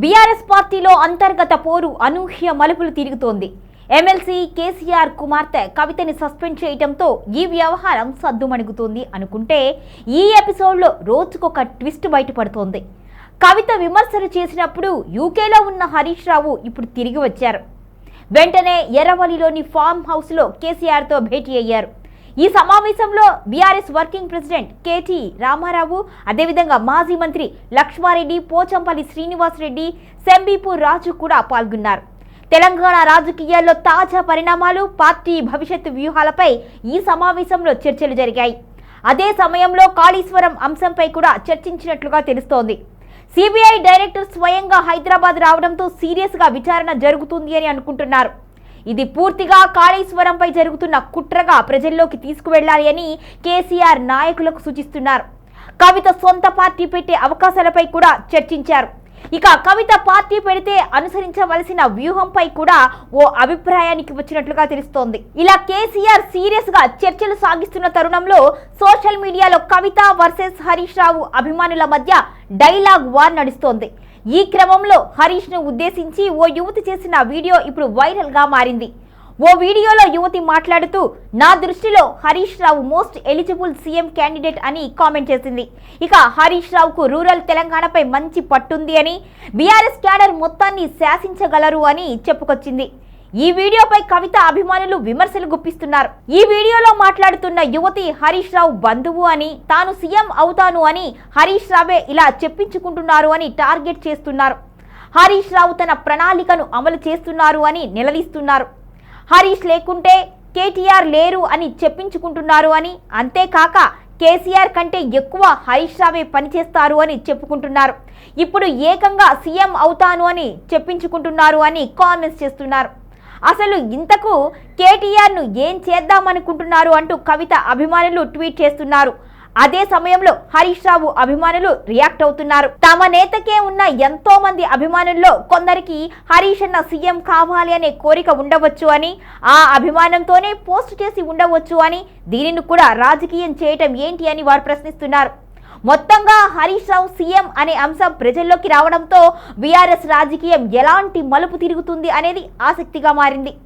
BRS పార్టీలో అంతర్గత పోరు అనూహ్య మలుపులు తిరుగుతోంది. ఎమ్మెల్సీ కేసీఆర్ కుమార్తె కవితని సస్పెండ్ చేయడంతో ఈ వ్యవహారం సద్దుమణుగుతోంది అనుకుంటే ఈ ఎపిసోడ్లో రోజుకొక ట్విస్ట్ బయటపడుతోంది. కవిత విమర్శలు చేసినప్పుడు యూకేలో ఉన్న హరీష్ రావు ఇప్పుడు తిరిగి వచ్చారు. వెంటనే ఎర్రవల్లిలోని ఫామ్ హౌస్లో కేసీఆర్తో భేటీ అయ్యారు. ఈ సమావేశంలో BRS working president KT Ramarao అదేవిధంగా మాజీ మంత్రి లక్ష్మారెడ్డి పోచంపల్లి శ్రీనివాసరెడ్డి సెంబీపూర్ రాజు కూడా పాల్గొన్నారు. తెలంగాణ రాజకీయాల్లో తాజా పరిణామాలు పార్టీ భవిష్యత్తు వ్యూహాలపై ఈ సమావేశంలో చర్చలు జరిగాయి. అదే సమయంలో కాళేశ్వరం అంశంపై కూడా చర్చించినట్లుగా తెలుస్తోంది. సిబిఐ డైరెక్టర్ స్వయంగా హైదరాబాద్ రావడంతో సీరియస్గా విచారణ జరుగుతుంది అని అనుకుంటున్నారు. ఇది పూర్తిగా కాళేశ్వరంపై జరుగుతున్న కుట్రగా ప్రజల్లోకి తీసుకువెళ్ళాలి అని కేసీఆర్ నాయకులకు సూచిస్తున్నారు. కవిత సొంత పార్టీ పెట్టే అవకాశాలపై కూడా చర్చించారు. ఇక కవిత పార్టీ పెడితే అనుసరించవలసిన వ్యూహంపై కూడా ఓ అభిప్రాయానికి వచ్చినట్లుగా తెలుస్తోంది. ఇలా కేసీఆర్ సీరియస్గా చర్చలు సాగిస్తున్న తరుణంలో సోషల్ మీడియాలో కవిత వర్సెస్ హరీష్ రావు అభిమానుల మధ్య డైలాగ్ వార్ నడుస్తోంది. ఈ క్రమంలో హరీష్ను ఉద్దేశించి ఓ యువతి చేసిన వీడియో ఇప్పుడు వైరల్గా మారింది. ఓ వీడియోలో యువతి మాట్లాడుతూ నా దృష్టిలో Harish Rao most eligible CM candidate అని కామెంట్ చేసింది. ఇక హరీష్ రావుకు రూరల్ తెలంగాణపై మంచి పట్టుంది అని బీఆర్ఎస్ క్యాడర్ మొత్తాన్ని శాసించగలరు అని చెప్పుకొచ్చింది. ఈ వీడియోపై కవిత అభిమానులు విమర్శలు గుప్పిస్తున్నారు. ఈ వీడియోలో మాట్లాడుతున్న యువతి హరీష్ రావు బంధువు అని తాను సీఎం అవుతాను అని హరీష్ రావే ఇలా చెప్పించుకుంటున్నారు అని టార్గెట్ చేస్తున్నారు. హరీష్ రావు తన ప్రణాళికను అమలు చేస్తున్నారు అని నిలదీస్తున్నారు. హరీష్ లేకుంటే కేటీఆర్ లేరు అని చెప్పించుకుంటున్నారు అని అంతేకాక కేసీఆర్ కంటే ఎక్కువ హరీష్ రావే పనిచేస్తారు అని చెప్పుకుంటున్నారు. ఇప్పుడు ఏకంగా సీఎం అవుతాను అని చెప్పించుకుంటున్నారు అని కామెంట్స్ చేస్తున్నారు. అసలు ఇంతకు కేటీఆర్ను ఏం చేద్దామనుకుంటున్నారు అంటూ కవిత అభిమానులు ట్వీట్ చేస్తున్నారు. అదే సమయంలో హరీష్ రావు అభిమానులు రియాక్ట్ అవుతున్నారు. తమ నేతకే ఉన్న ఎంతో మంది అభిమానుల్లో కొందరికి హరీష్ అన్న సీఎం కావాలి అనే కోరిక ఉండవచ్చు అని ఆ అభిమానంతోనే పోస్ట్ చేసి ఉండవచ్చు అని దీనిని కూడా రాజకీయం చేయటం ఏంటి అని వారు ప్రశ్నిస్తున్నారు. మొత్తంగా హరీష్ రావు సీఎం అనే అంశం ప్రజల్లోకి రావడంతో బీఆర్ఎస్ రాజకీయం ఎలాంటి మలుపు తిరుగుతుంది అనేది ఆసక్తిగా మారింది.